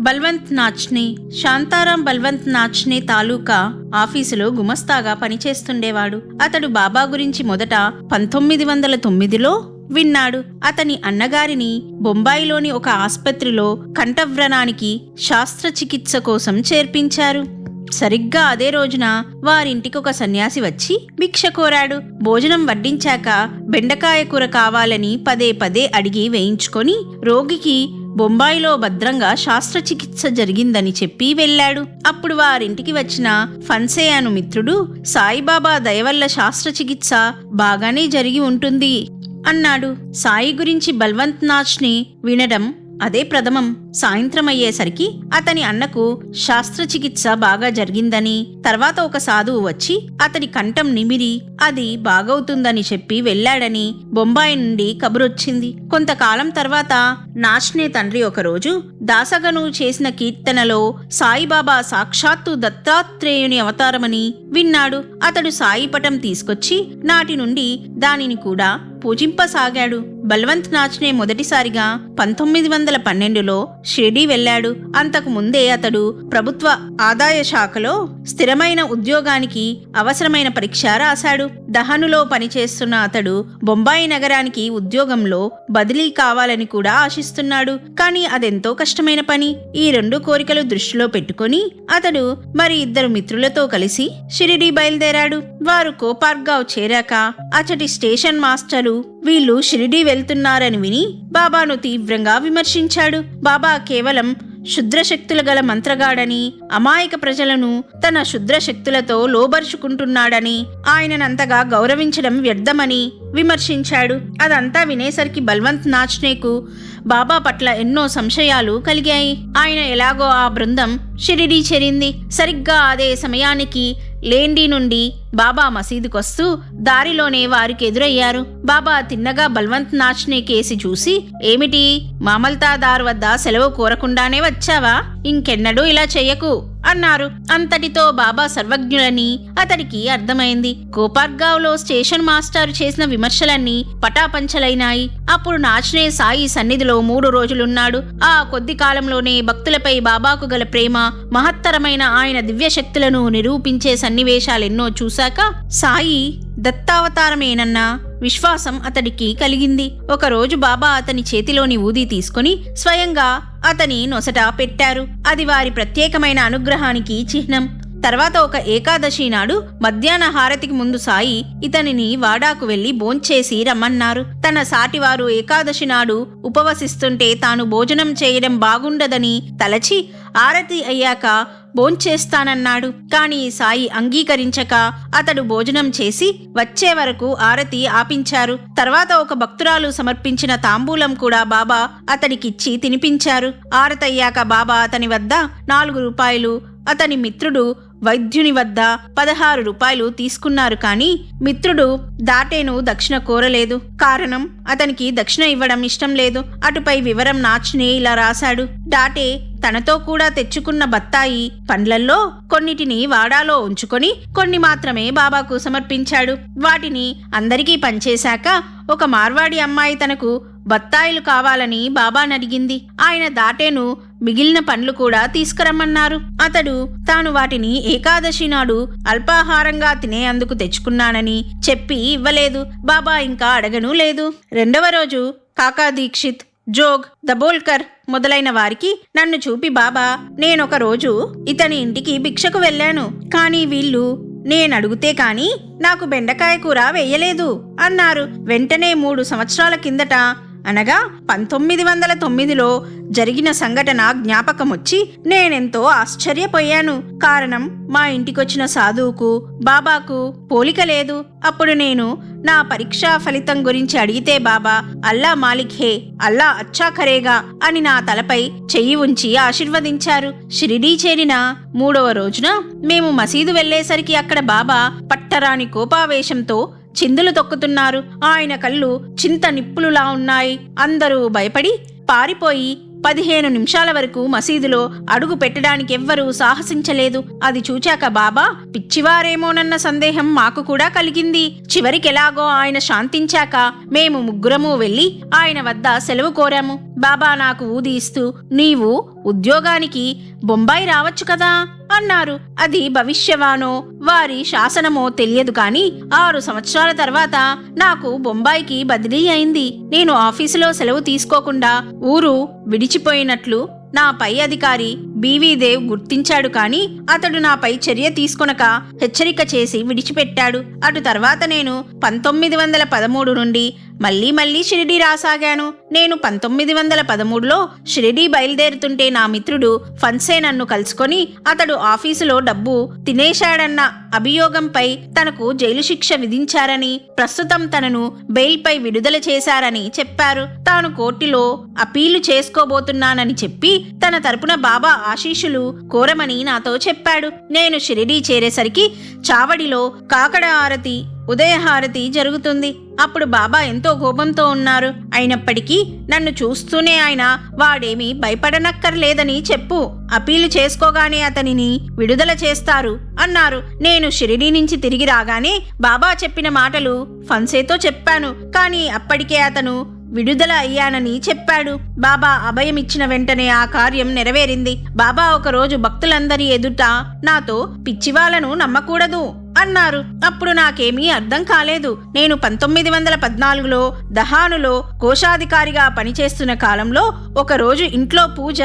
బల్వంత్ నాచ్ని శాంతారాం బల్వంత్ నాచ్నే తాలూకా ఆఫీసులో గుమస్తాగా పనిచేస్తుండేవాడు. అతడు బాబా గురించి మొదట పంతొమ్మిది వందల తొమ్మిదిలో విన్నాడు. అతని అన్నగారిని బొంబాయిలోని ఒక ఆస్పత్రిలో కంఠవ్రణానికి శాస్త్రచికిత్స కోసం చేర్పించారు. సరిగ్గా అదే రోజున వారింటికి ఒక సన్యాసి వచ్చి భిక్ష కోరాడు. భోజనం వడ్డించాక బెండకాయ కూర కావాలని పదే పదే అడిగి వేయించుకొని రోగికి బొంబాయిలో భద్రంగా శాస్త్రచికిత్స జరిగిందని చెప్పి వెళ్ళాడు. అప్పుడు వారింటికి వచ్చిన ఫన్సే అను మిత్రుడు సాయిబాబా దయవల్ల శస్త్రచికిత్స బాగానే జరిగి ఉంటుంది అన్నాడు. సాయి గురించి బల్వంత్ నాచ్ని వినడం అదే ప్రథమం. సాయంత్రం అయ్యేసరికి అతని అన్నకు శాస్త్రచికిత్స బాగా జరిగిందని తర్వాత ఒక సాధువు వచ్చి అతని కంఠం నిమిరి అది బాగవుతుందని చెప్పి వెళ్ళాడని బొంబాయి నుండి కబురొచ్చింది. కొంతకాలం తర్వాత నాష్నే తండ్రి ఒకరోజు దాసగను చేసిన కీర్తనలో సాయిబాబా సాక్షాత్తు దత్తాత్రేయుని అవతారమని విన్నాడు. అతడు సాయి పటం తీసుకొచ్చి నాటి నుండి దానిని కూడా పూజింపసాగాడు. బల్వంత్ నాచ్నే మొదటిసారిగా పంతొమ్మిది వందల పన్నెండులో షిరిడీ వెళ్ళాడు. అంతకు ముందే అతడు ప్రభుత్వ ఆదాయ శాఖలో స్థిరమైన ఉద్యోగానికి అవసరమైన పరీక్ష రాశాడు. దహనులో పనిచేస్తున్న అతడు బొంబాయి నగరానికి ఉద్యోగంలో బదిలీ కావాలని కూడా ఆశిస్తున్నాడు. కానీ అదెంతో కష్టమైన పని. ఈ రెండు కోరికలు దృష్టిలో పెట్టుకొని అతడు మరి ఇద్దరు మిత్రులతో కలిసి షిరిడీ బయలుదేరాడు. వారు కోపార్గావ్ చేరాక అచటి స్టేషన్ మాస్టరు వీళ్ళు షిరిడీ వెళ్తున్నారని విని బాబాను తీవ్రంగా విమర్శించాడు. బాబా కేవలం శుద్రశక్తులు గల మంత్రగాడని అమాయక ప్రజలను తన శుద్రశక్తులతో లోబరుచుకుంటున్నాడని ఆయననంతగా గౌరవించడం వ్యర్థమని విమర్శించాడు. అదంతా వినేసరికి బల్వంత్ నాచ్నేకు బాబా పట్ల ఎన్నో సంశయాలు కలిగాయి. ఆయన ఎలాగో ఆ బృందం షిరిడీ చేరింది. సరిగ్గా అదే సమయానికి లేండి నుండి బాబా మసీదుకొస్తూ దారిలోనే వారికి ఎదురయ్యారు బాబా తిన్నగా బల్వంత్ నాచ్నే కేసి చూసి ఏమిటి? మామల్తాదార్ వద్ద సెలవు కోరకుండానే వచ్చావా? ఇంకెన్నడూ ఇలా చెయ్యకు అన్నారు. అంతటితో బాబా సర్వజ్ఞులని అతడికి అర్థమైంది. కోపార్గావ్లో స్టేషన్ మాస్టారు చేసిన విమర్శలన్నీ పటాపంచలైనాయి. అప్పుడు నాచ్నే సాయి సన్నిధిలో మూడు రోజులున్నాడు. ఆ కొద్ది కాలంలోనే భక్తులపై బాబాకు గల ప్రేమ మహత్ మహత్తరమైన ఆయన దివ్యశక్తులను నిరూపించే సన్నివేశాలెన్నో చూశాక సాయి దత్తావతారమేనన్న విశ్వాసం అతడికి కలిగింది. ఒకరోజు బాబా అతని చేతిలోని ఊది తీసుకుని స్వయంగా అతని నొసట పెట్టారు. అది వారి ప్రత్యేకమైన అనుగ్రహానికి చిహ్నం. తర్వాత ఒక ఏకాదశి నాడు మధ్యాహ్న హారతికి ముందు సాయి ఇతనిని వాడాకు వెళ్ళి భోంచేసి రమ్మన్నారు. తన సాటివారు ఏకాదశి నాడు ఉపవసిస్తుంటే తాను భోజనం చేయడం బాగుండదని తలచి ఆరతి అయ్యాక భోంచేస్తానన్నాడు. కాని సాయి అంగీకరించక అతడు భోజనం చేసి వచ్చే వరకు ఆరతి ఆపించారు. తర్వాత ఒక భక్తురాలు సమర్పించిన తాంబూలం కూడా బాబా అతడికిచ్చి తినిపించారు. ఆరతయ్యాక బాబా అతని వద్ద నాలుగు రూపాయలు అతని మిత్రుడు వైద్యుని వద్ద పదహారు రూపాయలు తీసుకున్నారు కానీ మిత్రుడు దాటేను దక్షిణ కోరలేదు. కారణం అతనికి దక్షిణ ఇవ్వడం ఇష్టం లేదు. అటుపై వివరం నాచ్నే ఇలా రాశాడు. దాటే తనతో కూడా తెచ్చుకున్న బత్తాయి పండ్లల్లో కొన్నిటిని వాడాలో ఉంచుకొని కొన్ని మాత్రమే బాబాకు సమర్పించాడు. వాటిని అందరికీ పంచేశాక ఒక మార్వాడి అమ్మాయి తనకు బత్తాయిలు కావాలని బాబానడిగింది. ఆయన దాటేను మిగిలిన పండ్లు కూడా తీసుకురమ్మన్నారు. అతడు తాను వాటిని ఏకాదశి నాడు అల్పాహారంగా తినే అందుకు తెచ్చుకున్నానని చెప్పి ఇవ్వలేదు. బాబా ఇంకా అడగను లేదు. రెండవ రోజు కాకా దీక్షిత్ జోగ్ దబోల్కర్ మొదలైన వారికి నన్ను చూపి బాబా నేనొక రోజు ఇతని ఇంటికి భిక్షకు వెళ్ళాను. కానీ వీళ్ళు నేనడుగుతే కాని నాకు బెండకాయ కూర వేయలేదు అన్నారు. వెంటనే మూడు సంవత్సరాల కిందట అనగా పంతొమ్మిది వందల తొమ్మిదిలో జరిగిన సంఘటన జ్ఞాపకమొచ్చి నేనెంతో ఆశ్చర్యపోయాను. కారణం మా ఇంటికొచ్చిన సాధువుకు బాబాకు పోలిక లేదు. అప్పుడు నేను నా పరీక్షా ఫలితం గురించి అడిగితే బాబా అల్లా మాలిక్ హే అల్లా అచ్చా ఖరేగా అని నా తలపై చెయ్యి ఉంచి ఆశీర్వదించారు. షిరిడీ చేరిన మూడవ రోజున మేము మసీదు వెళ్ళేసరికి అక్కడ బాబా పట్టరాని కోపావేశంతో చిందులు తొక్కుతున్నారు. ఆయన కళ్ళు చింత నిప్పులులా ఉన్నాయి. అందరూ భయపడి పారిపోయి పదిహేను నిమిషాల వరకు మసీదులో అడుగు పెట్టడానికి ఎవ్వరూ సాహసించలేదు. అది చూచాక బాబా పిచ్చివారేమోనన్న సందేహం మాకు కూడా కలిగింది. చివరికెలాగో ఆయన శాంతించాక మేము ముగ్గురము వెళ్ళి ఆయన వద్ద సెలవు కోరాము. బాబా నాకు ఊది ఇస్తూ నీవు ఉద్యోగానికి బొంబాయి రావచ్చు కదా? అన్నారు. అది భవిష్యవానో వారి శాసనమో తెలియదు కాని ఆరు సంవత్సరాల తర్వాత నాకు బొంబాయికి బదిలీ అయింది. నేను ఆఫీసులో సెలవు తీసుకోకుండా ఊరు విడిచిపోయినట్లు నా పై అధికారి బీవీ దేవ్ గుర్తించాడు కాని అతడు నాపై చర్య తీసుకొనక హెచ్చరిక చేసి విడిచిపెట్టాడు. అటు తర్వాత నేను పంతొమ్మిది వందల పదమూడు నుండి మళ్ళీ మళ్ళీ షిరిడి రాసాగాను. నేను పంతొమ్మిది వందల పదమూడులో షిరిడీ బయలుదేరుతుంటే నా మిత్రుడు ఫన్సే నన్ను కలుసుకొని అతడు ఆఫీసులో డబ్బు తినేశాడన్న అభియోగంపై తనకు జైలు శిక్ష విధించారని ప్రస్తుతం తనను బెయిల్పై విడుదల చేశారని చెప్పారు. తాను కోర్టులో అపీలు చేసుకోబోతున్నానని చెప్పి తన తరపున బాబా ఆశీషులు కోరమని నాతో చెప్పాడు. నేను షిరిడీ చేరేసరికి చావడిలో కాకడ ఆరతి ఉదయహారతి జరుగుతుంది. అప్పుడు బాబా ఎంతో కోపంతో ఉన్నారు. అయినప్పటికీ నన్ను చూస్తూనే ఆయన వాడేమీ భయపడనక్కర్లేదని చెప్పు. అపీలు చేసుకోగానే అతనిని విడుదల చేస్తారు అన్నారు. నేను షిరిడీ నుంచి తిరిగి రాగానే బాబా చెప్పిన మాటలు ఫన్సేతో చెప్పాను. కానీ అప్పటికే అతను విడుదల అయ్యానని చెప్పాడు. బాబా అభయమిచ్చిన వెంటనే ఆ కార్యం నెరవేరింది. బాబా ఒకరోజు భక్తులందరి ఎదుట నాతో పిచ్చివాళ్ళను నమ్మకూడదు. అన్నారు. అప్పుడు నాకేమీ అర్థం కాలేదు. నేను పంతొమ్మిది వందల పద్నాలుగులో దహానులో కోశాధికారిగా పనిచేస్తున్న కాలంలో ఒకరోజు ఇంట్లో పూజ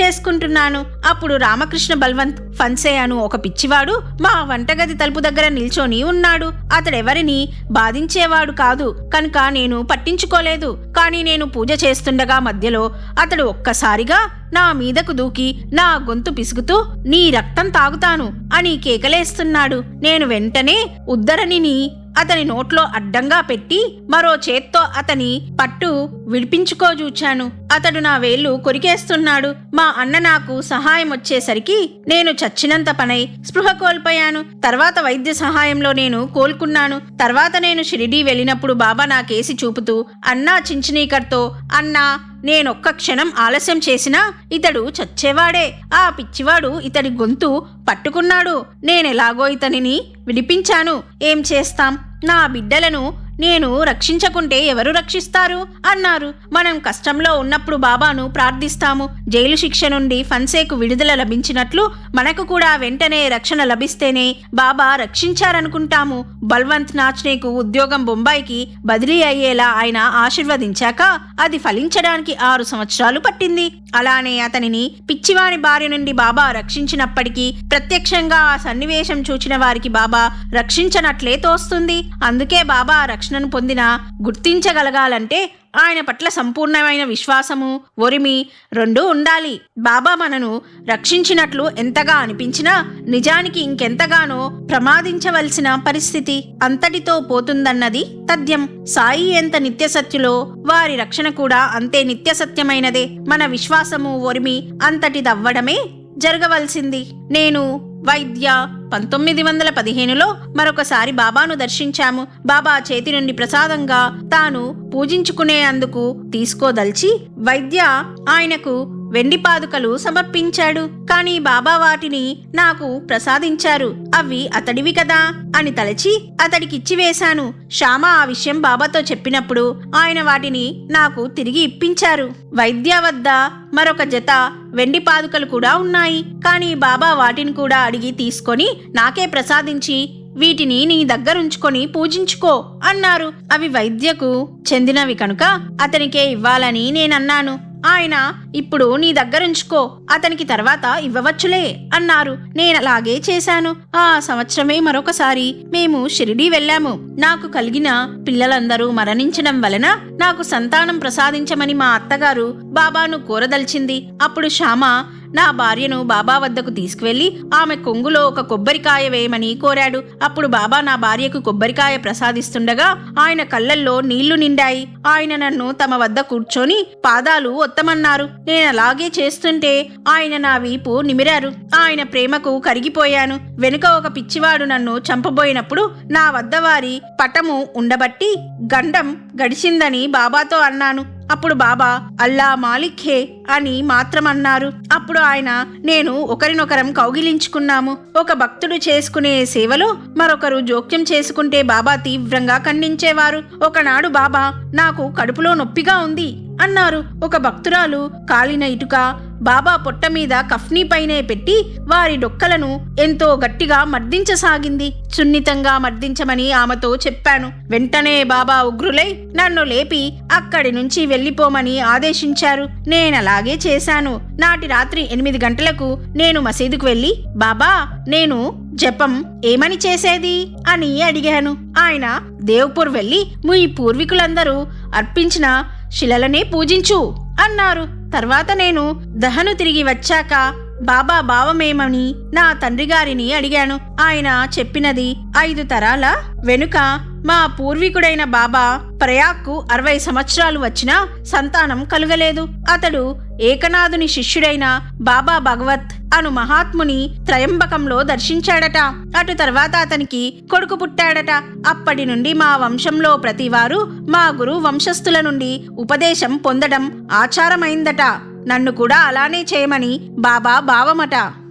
చేసుకుంటున్నాను. అప్పుడు రామకృష్ణ బల్వంత్ ఫన్సే అను ఒక పిచ్చివాడు మా వంటగది తలుపు దగ్గర నిల్చొని ఉన్నాడు. అతడెవరిని? బాధించేవాడు కాదు. కనుక నేను పట్టించుకోలేదు. కానీ నేను పూజ చేస్తుండగా మధ్యలో అతడు ఒక్కసారిగా నా మీదకు దూకి నా గొంతు పిసుగుతూ నీ రక్తం తాగుతాను అని కేకలేస్తున్నాడు. నేను వెంటనే ఉద్దరణిని అతని నోట్లో అడ్డంగా పెట్టి మరో చేత్తో అతని పట్టు విడిపించుకోజూచాను. అతడు నా వేళ్ళు కొరికేస్తున్నాడు. మా అన్న నాకు సహాయం వచ్చేసరికి నేను చచ్చినంత పనై స్పృహ కోల్పోయాను. తర్వాత వైద్య సహాయంలో నేను కోలుకున్నాను. తర్వాత నేను షిరిడీ వెళ్ళినప్పుడు బాబా నా కేసి చూపుతూ అన్నా చించినీకర్తో అన్నా నేనొక్క క్షణం ఆలస్యం చేసినా ఇతడు చచ్చేవాడే. ఆ పిచ్చివాడు ఇతడి గొంతు పట్టుకున్నాడు. నేనెలాగో ఇతనిని విడిపించాను. ఏం చేస్తాం? నా బిడ్డలను నేను రక్షించకుంటే ఎవరు రక్షిస్తారు? అన్నారు. మనం కష్టంలో ఉన్నప్పుడు బాబాను ప్రార్థిస్తాము. జైలు శిక్ష నుండి ఫన్సేకు విడుదల లభించినట్లు మనకు కూడా వెంటనే రక్షణ లభిస్తేనే బాబా రక్షించారనుకుంటాము. బల్వంత్ నాచ్నేకు ఉద్యోగం బొంబాయికి బదిలీ అయ్యేలా ఆయన ఆశీర్వదించాక అది ఫలించడానికి ఆరు సంవత్సరాలు పట్టింది. అలానే అతనిని పిచ్చివాని భార్య నుండి బాబా రక్షించినప్పటికీ ప్రత్యక్షంగా ఆ సన్నివేశం చూచిన వారికి బాబా రక్షించనట్లే తోస్తుంది. అందుకే బాబా రక్ష రక్షణను పొందిన గుర్తించగలగాలంటే ఆయన పట్ల సంపూర్ణమైన విశ్వాసము ఒరిమి రెండూ ఉండాలి. బాబా మనను రక్షించినట్లు ఎంతగా అనిపించినా నిజానికి ఇంకెంతగానో ప్రమాదించవలసిన పరిస్థితి అంతటితో పోతుందన్నది తథ్యం. సాయి ఎంత నిత్యసత్యులో వారి రక్షణ కూడా అంతే నిత్యసత్యమైనదే. మన విశ్వాసము ఒరిమి అంతటిదవ్వడమే జరగవలసింది. నేను వైద్య పంతొమ్మిది వందల పదిహేనులో మరొకసారి బాబాను దర్శించాము. బాబా చేతి నుండి ప్రసాదంగా తాను పూజించుకునేందుకు తీసుకోదల్చి వైద్య ఆయనకు వెండి పాదుకలు సమర్పించాడు. కానీ బాబా వాటిని నాకు ప్రసాదించారు. అవి అతడివి కదా అని తలచి అతడికిచ్చివేశాను శ్యామ ఆ విషయం బాబాతో చెప్పినప్పుడు ఆయన వాటిని నాకు తిరిగి ఇప్పించారు. వైద్య వద్ద మరొక జత వెండి పాదుకలు కూడా ఉన్నాయి. కానీ బాబా వాటిని కూడా అడిగి తీసుకొని నాకే ప్రసాదించి వీటిని నీ దగ్గరుంచుకొని పూజించుకో అన్నారు. అవి వైద్యకు చెందినవి కనుక అతనికే ఇవ్వాలని నేనన్నాను. ఆయన ఇప్పుడు నీ దగ్గరుంచుకో. అతనికి తర్వాత ఇవ్వవచ్చులే అన్నారు. నేనలాగే చేశాను. ఆ సంవత్సరమే మరొకసారి మేము షిరిడీ వెళ్ళాము. నాకు కలిగిన పిల్లలందరూ మరణించడం వలన నాకు సంతానం ప్రసాదించమని మా అత్తగారు బాబాను కోరదలిచింది. అప్పుడు శ్యామ నా భార్యను బాబా వద్దకు తీసుకువెళ్ళి ఆమె కొంగులో ఒక కొబ్బరికాయ వేయమని కోరాడు. అప్పుడు బాబా నా భార్యకు కొబ్బరికాయ ప్రసాదిస్తుండగా ఆయన కళ్ళల్లో నీళ్ళు నిండాయి. ఆయన నన్ను తమ వద్ద కూర్చొని పాదాలు ఒత్తమన్నారు. నేను అలాగే చేస్తుంటే ఆయన నా వీపు నిమిరారు. ఆయన ప్రేమకు కరిగిపోయాను. వెనుక ఒక పిచ్చివాడు నన్ను చంపబోయినప్పుడు నా వద్ద వారి పటము ఉండబట్టి గండం గడిచిందని బాబాతో అన్నాను. అప్పుడు బాబా అల్లా మాలిఖే అని మాత్రం అన్నారు అప్పుడు ఆయన నేను ఒకరినొకరం కౌగిలించుకున్నాము. ఒక భక్తుడు చేసుకునే సేవలో మరొకరు జోక్యం చేసుకుంటే బాబా తీవ్రంగా ఖండించేవారు. ఒకనాడు బాబా నాకు కడుపులో నొప్పిగా ఉంది అన్నారు. ఒక భక్తురాలు కాలిన ఇటుక బాబా పొట్ట మీద కఫ్నీ పైనే పెట్టి వారి డొక్కలను ఎంతో గట్టిగా మర్దించసాగింది. సున్నితంగా మర్దించమని ఆమెతో చెప్పాను. వెంటనే బాబా ఉగ్రులై నన్ను లేపి అక్కడి నుంచి వెళ్ళిపోమని ఆదేశించారు. నేనలాగే చేశాను. నాటి రాత్రి ఎనిమిది గంటలకు నేను మసీదుకు వెళ్ళి బాబా నేను జపం ఏమని చేసేది? అని అడిగాను. ఆయన దేవ్పూర్ వెళ్ళి మీ పూర్వీకులందరూ అర్పించిన శిలలనే పూజించు అన్నారు. తర్వాత నేను దహను తిరిగి వచ్చాక బాబా భావమేమని నా తండ్రి గారిని అడిగాను. ఆయన చెప్పినది ఐదు తరాల. వెనుక మా పూర్వీకుడైన బాబా ప్రయాగ్కు అరవై సంవత్సరాలు వచ్చినా సంతానం కలుగలేదు. అతడు ఏకనాథుని శిష్యుడైన బాబా భగవత్ అను మహాత్ముని త్రయంబకంలో దర్శించాడట. అటు తర్వాత అతనికి కొడుకు పుట్టాడట. అప్పటి నుండి మా వంశంలో ప్రతివారు మా గురు వంశస్థుల నుండి ఉపదేశం పొందడం ఆచారమైందట. నన్ను కూడా అలానే చేయమని బాబా భావమట.